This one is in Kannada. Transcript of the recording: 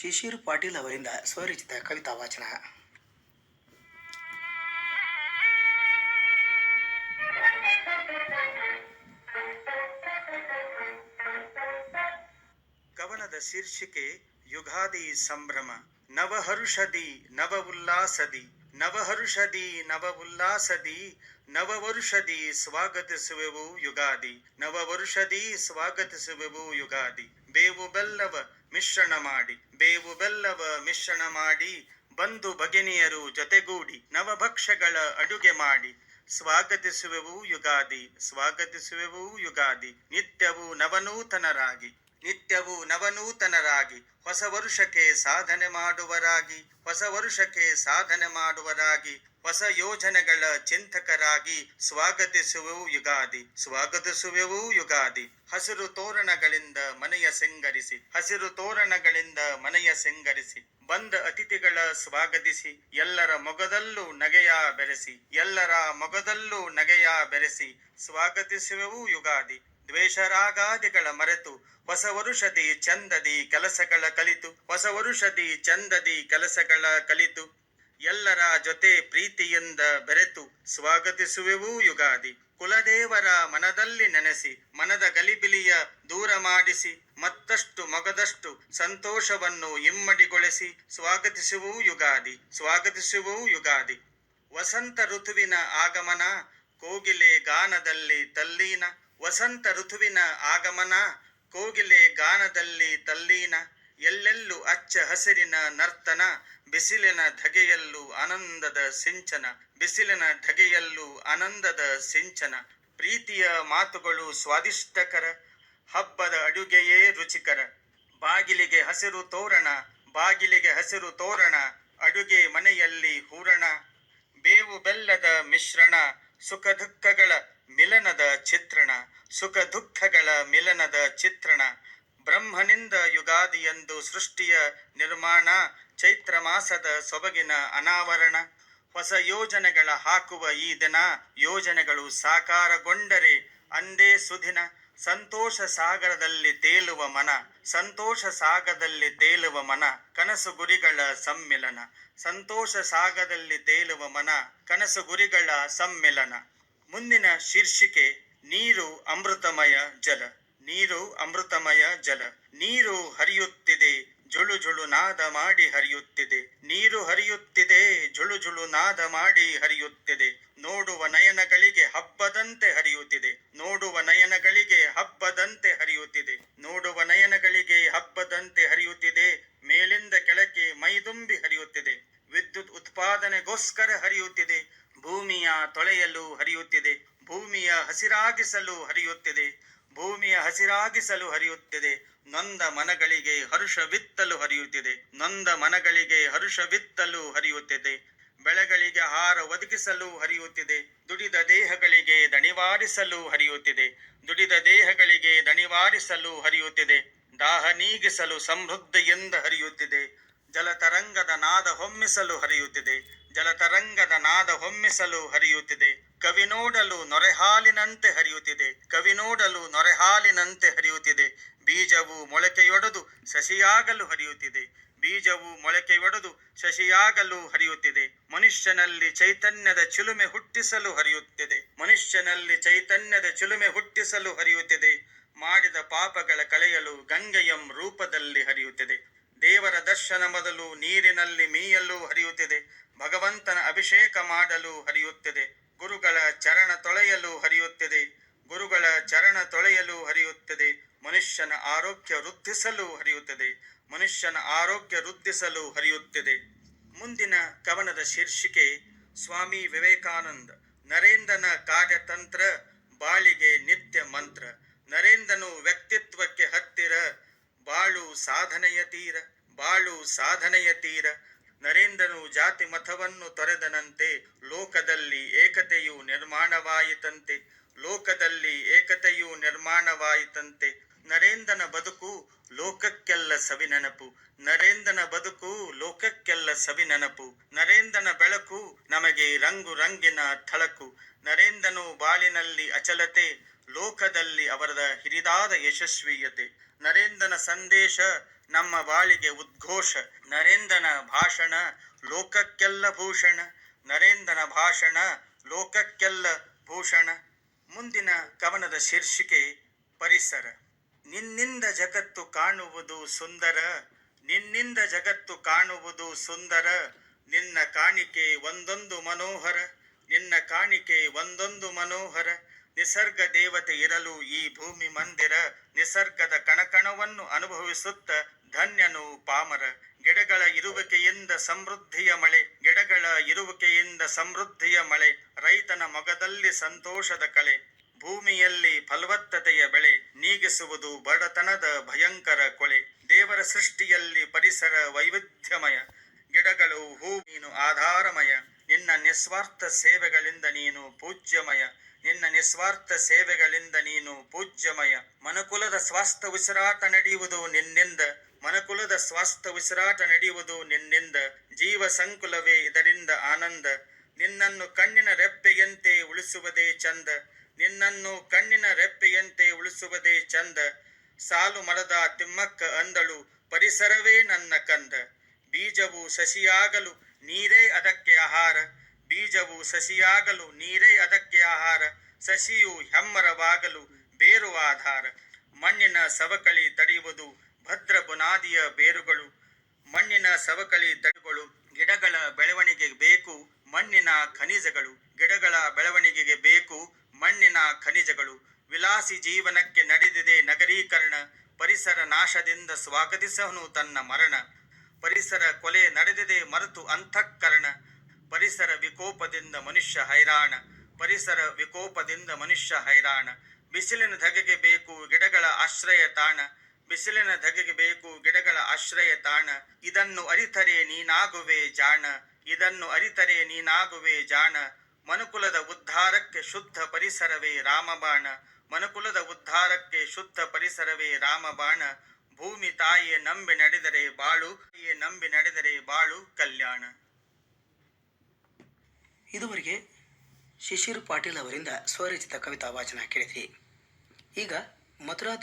ಶಿಶಿರ್ ಪಾಟೀಲ್ ಅವರಿಂದ ಸ್ವರಚಿತ ಕವಿತಾ ವಾಚನ. ಕವನದ ಶೀರ್ಷಿಕೆ ಯುಗಾದಿ ಸಂಭ್ರಮ. ನವಹರುಷದಿ ನವ ಉಲ್ಲಾಸದಿ ನವಹರುಷದಿ ನವ ಉಲ್ಲಾಸದಿ ನವವರುಷದಿ ಸ್ವಾಗತಿಸುವೆವು ಯುಗಾದಿ. ನವವರುಷದಿ ಸ್ವಾಗತಿಸುವೆವು ಯುಗಾದಿ. ಬೇವು ಬೆಲ್ಲವ ಮಿಶ್ರಣ ಮಾಡಿ. ಬೇವು ಬೆಲ್ಲವ ಮಿಶ್ರಣ ಮಾಡಿ. ಬಂಧು ಭಗಿನಿಯರು ಜೊತೆಗೂಡಿ ನವಭಕ್ಷ್ಯಗಳ ಅಡುಗೆ ಮಾಡಿ. ಸ್ವಾಗತಿಸುವೆವು ಯುಗಾದಿ ಸ್ವಾಗತಿಸುವೆವು ಯುಗಾದಿ. ನಿತ್ಯವೂ ನವನೂತನರಾಗಿ. ನಿತ್ಯವೂ ನವನೂತನರಾಗಿ, ಹೊಸ ವರುಷಕ್ಕೆ ಸಾಧನೆ ಮಾಡುವರಾಗಿ, ಹೊಸ ವರುಷಕ್ಕೆ ಸಾಧನೆ ಮಾಡುವರಾಗಿ, ಹೊಸ ಯೋಜನೆಗಳ ಚಿಂತಕರಾಗಿ ಸ್ವಾಗತಿಸುವೆವು ಯುಗಾದಿ. ಸ್ವಾಗತಿಸುವೆವು ಯುಗಾದಿ. ಹಸಿರು ತೋರಣಗಳಿಂದ ಮನೆಯ ಸಿಂಗರಿಸಿ, ಹಸಿರು ತೋರಣಗಳಿಂದ ಮನೆಯ ಸಿಂಗರಿಸಿ, ಬಂದ ಅತಿಥಿಗಳ ಸ್ವಾಗತಿಸಿ, ಎಲ್ಲರ ಮೊಗದಲ್ಲೂ ನಗೆಯ ಬೆರೆಸಿ, ಎಲ್ಲರ ಮೊಗದಲ್ಲೂ ನಗೆಯ ಬೆರೆಸಿ ಸ್ವಾಗತಿಸುವೆವು ಯುಗಾದಿ. ದ್ವೇಷರಾಗಾದಿಗಳ ಮರೆತು ಹೊಸ ವರುಷದಿ ಚಂದದಿ ಕೆಲಸಗಳ ಕಲಿತು, ಹೊಸ ವರುಷದಿ ಚಂದದಿ ಕೆಲಸಗಳ ಕಲಿತು, ಎಲ್ಲರ ಜೊತೆ ಪ್ರೀತಿಯಿಂದ ಬೆರೆತು ಸ್ವಾಗತಿಸುವೆವು ಯುಗಾದಿ. ಕುಲದೇವರ ಮನದಲ್ಲಿ ನೆನೆಸಿ, ಮನದ ಗಲಿಬಿಲಿಯ ದೂರ ಮಾಡಿಸಿ, ಮತ್ತಷ್ಟು ಮೊಗದಷ್ಟು ಸಂತೋಷವನ್ನು ಇಮ್ಮಡಿಗೊಳಿಸಿ ಸ್ವಾಗತಿಸುವು ಯುಗಾದಿ ಸ್ವಾಗತಿಸುವು ಯುಗಾದಿ. ವಸಂತ ಋತುವಿನ ಆಗಮನ, ಕೋಗಿಲೆ ಗಾನದಲ್ಲಿ ತಲ್ಲೀನ ವಸಂತ ಋತುವಿನ ಆಗಮನ, ಕೋಗಿಲೆ ಗಾನದಲ್ಲಿ ತಲ್ಲೀನ, ಎಲ್ಲೆಲ್ಲೂ ಅಚ್ಚ ಹಸಿರಿನ ನರ್ತನ, ಬಿಸಿಲಿನ ಧಗೆಯಲ್ಲೂ ಆನಂದದ ಸಿಂಚನ, ಬಿಸಿಲಿನ ಧಗೆಯಲ್ಲೂ ಆನಂದದ ಸಿಂಚನ. ಪ್ರೀತಿಯ ಮಾತುಗಳು ಸ್ವಾದಿಷ್ಟಕರ, ಹಬ್ಬದ ಅಡುಗೆಯೇ ರುಚಿಕರ. ಬಾಗಿಲಿಗೆ ಹಸಿರು ತೋರಣ, ಬಾಗಿಲಿಗೆ ಹಸಿರು ತೋರಣ, ಅಡುಗೆ ಮನೆಯಲ್ಲಿ ಹೂರಣ. ಬೇವು ಬೆಲ್ಲದ ಮಿಶ್ರಣ ಸುಖ ದುಃಖಗಳ ಮಿಲನದ ಚಿತ್ರಣ ಸುಖ ದುಃಖಗಳ ಮಿಲನದ ಚಿತ್ರಣ, ಬ್ರಹ್ಮನಿಂದ ಯುಗಾದಿಯಂದು ಸೃಷ್ಟಿಯ ನಿರ್ಮಾಣ ಚೈತ್ರ ಮಾಸದ ಸೊಬಗಿನ ಅನಾವರಣ, ಹೊಸ ಯೋಜನೆಗಳ ಹಾಕುವ ಈ ದಿನ, ಯೋಜನೆಗಳು ಸಾಕಾರಗೊಂಡರೆ ಅಂದೇ ಸುದಿನ, ಸಂತೋಷ ಸಾಗರದಲ್ಲಿ ತೇಲುವ ಮನ, ಸಂತೋಷ ಸಾಗರದಲ್ಲಿ ತೇಲುವ ಮನ, ಕನಸು ಗುರಿಗಳ ಸಮ್ಮಿಲನ, ಸಂತೋಷ ಸಾಗರದಲ್ಲಿ ತೇಲುವ ಮನ, ಕನಸು ಗುರಿಗಳ ಸಮ್ಮಿಲನ. ಮುಂದಿನ ಶೀರ್ಷಿಕೆ, ನೀರು ಅಮೃತಮಯ ಜಲ. ನೀರು ಅಮೃತಮಯ ಜಲ. ನೀರು ಹರಿಯುತ್ತಿದೆ, ಜುಳು ಜುಳು ನಾದ ಮಾಡಿ ಹರಿಯುತ್ತಿದೆ. ನೀರು ಹರಿಯುತ್ತಿದೆ, ಜುಳು ಜುಳು ನಾದ ಮಾಡಿ ಹರಿಯುತ್ತಿದೆ. ನೋಡುವ ನಯನಗಳಿಗೆ ಹಬ್ಬದಂತೆ ಹರಿಯುತ್ತಿದೆ. ನೋಡುವ ನಯನಗಳಿಗೆ ಹಬ್ಬದಂತೆ ಹರಿಯುತ್ತಿದೆ. ನೋಡುವ ನಯನಗಳಿಗೆ ಹಬ್ಬದಂತೆ ಹರಿಯುತ್ತಿದೆ. ಮೇಲಿಂದ ಕೆಳಕ್ಕೆ ಮೈದುಂಬಿ ಹರಿಯುತ್ತಿದೆ. ವಿದ್ಯುತ್ ಉತ್ಪಾದನೆಗೋಸ್ಕರ ಹರಿಯುತ್ತಿದೆ. ಭೂಮಿಯ ತೊಳೆಯಲು ಹರಿಯುತ್ತಿದೆ, ಭೂಮಿಯ ಹಸಿರಾಗಿಸಲು ಹರಿಯುತ್ತಿದೆ, ಭೂಮಿಯ ಹಸಿರಾಗಿಸಲು ಹರಿಯುತ್ತಿದೆ, ನೊಂದ ಮನಗಳಿಗೆ ಹರುಷವಿತ್ತಲು ಹರಿಯುತ್ತಿದೆ, ನೊಂದ ಮನಗಳಿಗೆ ಹರುಷವಿತ್ತಲು ಹರಿಯುತ್ತಿದೆ, ಬೆಳೆಗಳಿಗೆ ಆಹಾರ ಒದಗಿಸಲು ಹರಿಯುತ್ತಿದೆ, ದುಡಿದ ದೇಹಗಳಿಗೆ ದಣಿವಾರಿಸಲು ಹರಿಯುತ್ತಿದೆ, ದುಡಿದ ದೇಹಗಳಿಗೆ ದಣಿವಾರಿಸಲು ಹರಿಯುತ್ತಿದೆ, ದಾಹ ನೀಗಿಸಲು ಸಮೃದ್ಧಿಯಿಂದ ಹರಿಯುತ್ತಿದೆ, ಜಲತರಂಗದ ನಾದ ಹೊಮ್ಮಿಸಲು ಹರಿಯುತ್ತಿದೆ ಜಲತರಂಗದ ನಾದ ಹೊಮ್ಮಿಸಲು ಹರಿಯುತ್ತಿದೆ. ಕವಿ ನೋಡಲು ನೊರೆಹಾಲಿನಂತೆ ಹರಿಯುತ್ತಿದೆ. ಕವಿ ನೋಡಲು ನೊರೆಹಾಲಿನಂತೆ ಹರಿಯುತ್ತಿದೆ. ಬೀಜವು ಮೊಳಕೆಯೊಡೆದು ಸಸಿಯಾಗಲು ಹರಿಯುತ್ತಿದೆ. ಬೀಜವು ಮೊಳಕೆಯೊಡೆದು ಶಶಿಯಾಗಲು ಹರಿಯುತ್ತಿದೆ. ಮನುಷ್ಯನಲ್ಲಿ ಚೈತನ್ಯದ ಚಿಲುಮೆ ಹುಟ್ಟಿಸಲು ಹರಿಯುತ್ತಿದೆ. ಮನುಷ್ಯನಲ್ಲಿ ಚೈತನ್ಯದ ಚಿಲುಮೆ ಹುಟ್ಟಿಸಲು ಹರಿಯುತ್ತಿದೆ. ಮಾಡಿದ ಪಾಪಗಳ ಕಳೆಯಲು ಗಂಗೆಯಂ ರೂಪದಲ್ಲಿ ಹರಿಯುತ್ತಿದೆ. ದೇವರ ದರ್ಶನ ಮೊದಲು ನೀರಿನಲ್ಲಿ ಮೀಯಲು ಹರಿಯುತ್ತಿದೆ, ಭಗವಂತನ ಅಭಿಷೇಕ ಮಾಡಲು ಹರಿಯುತ್ತಿದೆ, ಗುರುಗಳ ಚರಣ ತೊಳೆಯಲು ಹರಿಯುತ್ತಿದೆ, ಗುರುಗಳ ಚರಣ ತೊಳೆಯಲು ಹರಿಯುತ್ತದೆ, ಮನುಷ್ಯನ ಆರೋಗ್ಯ ವೃದ್ಧಿಸಲು ಹರಿಯುತ್ತದೆ, ಮನುಷ್ಯನ ಆರೋಗ್ಯ ವೃದ್ಧಿಸಲು ಹರಿಯುತ್ತಿದೆ. ಮುಂದಿನ ಕವನದ ಶೀರ್ಷಿಕೆ, ಸ್ವಾಮಿ ವಿವೇಕಾನಂದ, ನರೇಂದ್ರನ ಕಾರ್ಯತಂತ್ರ, ಬಾಳಿಗೆ ನಿತ್ಯ ಮಂತ್ರ, ನರೇಂದ್ರನು ವ್ಯಕ್ತಿತ್ವಕ್ಕೆ ಹತ್ತಿರ ಬಾಳು ಸಾಧನೆಯ ತೀರ, ಬಾಳು ಸಾಧನೆಯ ತೀರ. ನರೇಂದ್ರನು ಜಾತಿ ಮತವನ್ನು ತೊರೆದನಂತೆ ಲೋಕದಲ್ಲಿ ಏಕತೆಯು ನಿರ್ಮಾಣವಾಯಿತಂತೆ, ಲೋಕದಲ್ಲಿ ಏಕತೆಯು ನಿರ್ಮಾಣವಾಯಿತಂತೆ. ನರೇಂದ್ರನ ಬದುಕು ಲೋಕಕ್ಕೆಲ್ಲ ಸವಿನೆನಪು, ನರೇಂದ್ರನ ಬದುಕು ಲೋಕಕ್ಕೆಲ್ಲ ಸವಿನೆನಪು. ನರೇಂದ್ರನ ಬೆಳಕು ನಮಗೆ ರಂಗು ರಂಗಿನ ಥಳಕು. ನರೇಂದ್ರನು ಬಾಳಿನಲ್ಲಿ ಅಚಲತೆ ಲೋಕದಲ್ಲಿ ಅವರದ ಹಿರಿದಾದ ಯಶಸ್ವಿಯತೆ. ನರೇಂದ್ರನ ಸಂದೇಶ ನಮ್ಮ ಬಾಳಿಗೆ ಉದ್ಘೋಷ. ನರೇಂದ್ರನ ಭಾಷಣ ಲೋಕಕ್ಕೆಲ್ಲ ಭೂಷಣ. ನರೇಂದ್ರನ ಭಾಷಣ ಲೋಕಕ್ಕೆಲ್ಲ ಭೂಷಣ. ಮುಂದಿನ ಕವನದ ಶೀರ್ಷಿಕೆ ಪರಿಸರ. ನಿನ್ನಿಂದ ಜಗತ್ತು ಕಾಣುವುದು ಸುಂದರ. ನಿನ್ನಿಂದ ಜಗತ್ತು ಕಾಣುವುದು ಸುಂದರ. ನಿನ್ನ ಕಾಣಿಕೆ ಒಂದೊಂದು ಮನೋಹರ. ನಿನ್ನ ಕಾಣಿಕೆ ಒಂದೊಂದು ಮನೋಹರ. ನಿಸರ್ಗ ದೇವತೆ ಇರಲು ಈ ಭೂಮಿ ಮಂದಿರ ನಿಸರ್ಗದ ಕಣಕಣವನ್ನು ಅನುಭವಿಸುತ್ತ ಧನ್ಯನು ಪಾಮರ. ಗಿಡಗಳ ಇರುವಿಕೆಯಿಂದ ಸಮೃದ್ಧಿಯ ಮಳೆ, ಗಿಡಗಳ ಇರುವಿಕೆಯಿಂದ ಸಮೃದ್ಧಿಯ ಮಳೆ, ರೈತನ ಮೊಗದಲ್ಲಿ ಸಂತೋಷದ ಕಲೆ ಭೂಮಿಯಲ್ಲಿ ಫಲವತ್ತತೆಯ ಬೆಳೆ, ನೀಗಿಸುವುದು ಬಡತನದ ಭಯಂಕರ ಕೊಳೆ. ದೇವರ ಸೃಷ್ಟಿಯಲ್ಲಿ ಪರಿಸರ ವೈವಿಧ್ಯಮಯ, ಗಿಡಗಳು ಹೂ ಮೀನು ಆಧಾರಮಯ. ನಿನ್ನ ನಿಸ್ವಾರ್ಥ ಸೇವೆಗಳಿಂದ ನೀನು ಪೂಜ್ಯಮಯ. ನಿನ್ನ ನಿಸ್ವಾರ್ಥ ಸೇವೆಗಳಿಂದ ನೀನು ಪೂಜ್ಯಮಯ. ಮನಕುಲದ ಸ್ವಾಸ್ಥ ಉಸಿರಾಟ ನಡೆಯುವುದು ನಿನ್ನಿಂದ. ಮನಕುಲದ ಸ್ವಾಸ್ಥ ಉಸಿರಾಟ ನಡೆಯುವುದು ನಿನ್ನಿಂದ. ಜೀವ ಸಂಕುಲವೇ ಇದರಿಂದ ಆನಂದ. ನಿನ್ನನ್ನು ಕಣ್ಣಿನ ರೆಪ್ಪೆಯಂತೆ ಉಳಿಸುವುದೇ ಚಂದ. ನಿನ್ನನ್ನು ಕಣ್ಣಿನ ರೆಪ್ಪೆಯಂತೆ ಉಳಿಸುವುದೇ ಚಂದ. ಸಾಲು ಮರದ ತಿಮ್ಮಕ್ಕ ಅಂದಳು, ಪರಿಸರವೇ ನನ್ನ ಕಂದ. ಬೀಜವು ಸಸಿಯಾಗಲು ನೀರೇ ಅದಕ್ಕೆ ಆಹಾರ. ಬೀಜವು ಸಸಿಯಾಗಲು ನೀರೇ ಅದಕ್ಕೆ ಆಹಾರ. ಸಸಿಯು ಹೆಮ್ಮರವಾಗಲು ಬೇರು ಆಧಾರ. ಮಣ್ಣಿನ ಸವಕಳಿ ತಡೆಯುವುದು ಭದ್ರ ಬುನಾದಿಯ ಬೇರುಗಳು. ಮಣ್ಣಿನ ಸವಕಳಿ ತಡೆಗಳು ಗಿಡಗಳ ಬೆಳವಣಿಗೆಗೆ ಬೇಕು, ಮಣ್ಣಿನ ಖನಿಜಗಳು. ಗಿಡಗಳ ಬೆಳವಣಿಗೆಗೆ ಬೇಕು, ಮಣ್ಣಿನ ಖನಿಜಗಳು. ವಿಲಾಸಿ ಜೀವನಕ್ಕೆ ನಡೆದಿದೆ ನಗರೀಕರಣ. ಪರಿಸರ ನಾಶದಿಂದ ಸ್ವಾಗತಿಸನು ತನ್ನ ಮರಣ. ಪರಿಸರ ಕೊಲೆ ನಡೆದಿದೆ ಮರೆತು ಅಂತಃಕರಣ. ಪರಿಸರ ವಿಕೋಪದಿಂದ ಮನುಷ್ಯ ಹೈರಾಣ. ಪರಿಸರ ವಿಕೋಪದಿಂದ ಮನುಷ್ಯ ಹೈರಾಣ. ಬಿಸಿಲಿನ ಧಗೆಗೆ ಬೇಕು ಗಿಡಗಳ ಆಶ್ರಯ ತಾಣ. ಬಿಸಿಲಿನ ಧಗೆಗೆ ಬೇಕು ಗಿಡಗಳ ಆಶ್ರಯ ತಾಣ. ಇದನ್ನು ಅರಿತರೆ ನೀನಾಗುವೆ ಜಾಣ. ಇದನ್ನು ಅರಿತರೆ ನೀನಾಗುವೆ ಜಾಣ. ಮನುಕುಲದ ಉದ್ಧಾರಕ್ಕೆ ಶುದ್ಧ ಪರಿಸರವೇ ರಾಮಬಾಣ. ಮನುಕುಲದ ಉದ್ಧಾರಕ್ಕೆ ಶುದ್ಧ ಪರಿಸರವೇ ರಾಮಬಾಣ. ಭೂಮಿ ತಾಯಿಯ ನಂಬಿ ನಡೆದರೆ ಬಾಳು, ತಾಯಿಯ ನಂಬಿ ನಡೆದರೆ ಬಾಳು ಕಲ್ಯಾಣ. ಇದುವರೆಗೆ ಶಿಶಿರ್ ಪಾಟೀಲ್ ಅವರಿಂದ ಸ್ವರಚಿತ ಕವಿತಾ ವಾಚನ ಕೇಳಿದ್ರಿ ಈಗ ಮಥುರಾ